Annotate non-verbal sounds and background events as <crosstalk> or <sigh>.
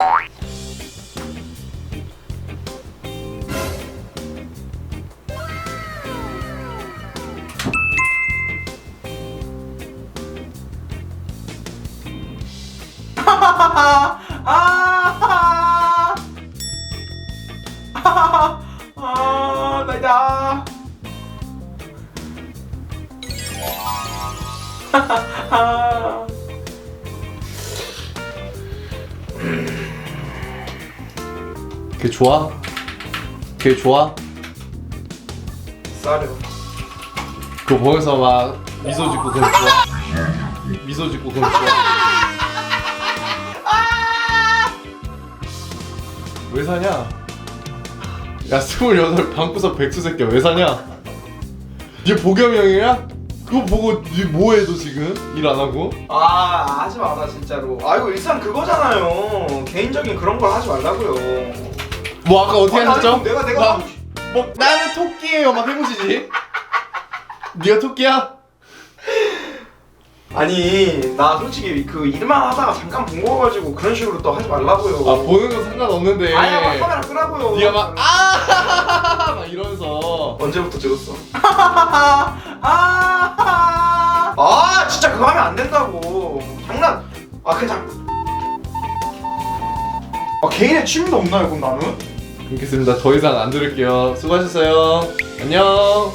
아, 아, 아, 나이다. 아, 걔 좋아? 걔 좋아? 싸려. 그거 보면서 막 미소 짓고 그럼 좋아? 미소 짓고 그럼 좋아? 왜 사냐? 야 스물여덟 방구석 백수 새끼야 왜 사냐? 얘 보겸이 형이야? 그거 보고 니 뭐해 너 지금? 일 안 하고? 아, 하지 마라 진짜로. 아 이거 일단 그거잖아요. 개인적인 그런 걸 하지 말라고요. 뭐 아까 어떻게 아, 하셨죠? 내가 내가 싶- 뭐 나는 토끼예요 막 해보시지 네가 토끼야? 아니 나 솔직히 그 일만 하다가 잠깐 본 거 가지고 그런 식으로 또 하지 말라고요. 아 보는 거 상관없는데 아니야 막 카메라 끄라고요. 네가 막 아! <laughs> 막 이러면서 언제부터 찍었어? 아, <laughs> 아 진짜 그거 하면 안 된다고. 장난. 아 그냥. 아 개인의 취미도 없나요 그럼 나는? 끊겠습니다. 더 이상 안 들을게요. 수고하셨어요. 안녕